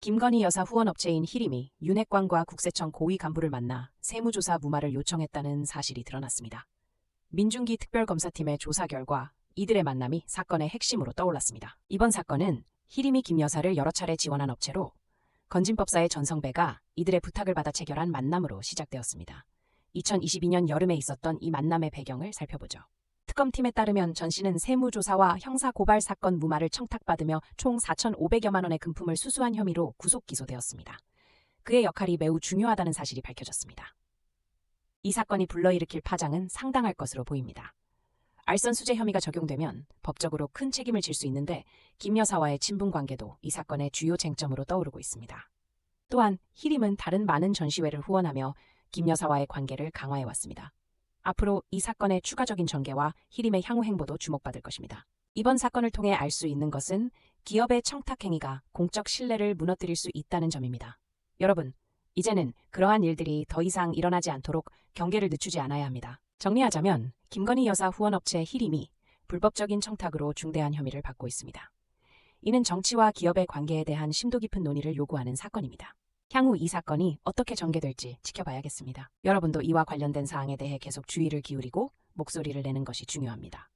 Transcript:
김건희 여사 후원업체인 히림이 윤핵관과 국세청 고위 간부를 만나 세무조사 무마를 요청했다는 사실이 드러났습니다. 민중기 특별검사팀의 조사 결과 이들의 만남이 사건의 핵심으로 떠올랐습니다. 이번 사건은 히림이 김 여사를 여러 차례 지원한 업체로 건진법사의 전성배가 이들의 부탁을 받아 체결한 만남으로 시작되었습니다. 2022년 여름에 있었던 이 만남의 배경을 살펴보죠. 특검팀에 따르면 전 씨는 세무조사와 형사고발 사건 무마를 청탁받으며 총 4,500여만 원의 금품을 수수한 혐의로 구속 기소되었습니다. 그의 역할이 매우 중요하다는 사실이 밝혀졌습니다. 이 사건이 불러일으킬 파장은 상당할 것으로 보입니다. 알선 수재 혐의가 적용되면 법적으로 큰 책임을 질 수 있는데 김 여사와의 친분 관계도 이 사건의 주요 쟁점으로 떠오르고 있습니다. 또한 히림은 다른 많은 전시회를 후원하며 김 여사와의 관계를 강화해 왔습니다. 앞으로 이 사건의 추가적인 전개와 히림의 향후 행보도 주목받을 것입니다. 이번 사건을 통해 알 수 있는 것은 기업의 청탁 행위가 공적 신뢰를 무너뜨릴 수 있다는 점입니다. 여러분, 이제는 그러한 일들이 더 이상 일어나지 않도록 경계를 늦추지 않아야 합니다. 정리하자면 김건희 여사 후원업체 히림이 불법적인 청탁으로 중대한 혐의를 받고 있습니다. 이는 정치와 기업의 관계에 대한 심도 깊은 논의를 요구하는 사건입니다. 향후 이 사건이 어떻게 전개될지 지켜봐야겠습니다. 여러분도 이와 관련된 사항에 대해 계속 주의를 기울이고 목소리를 내는 것이 중요합니다.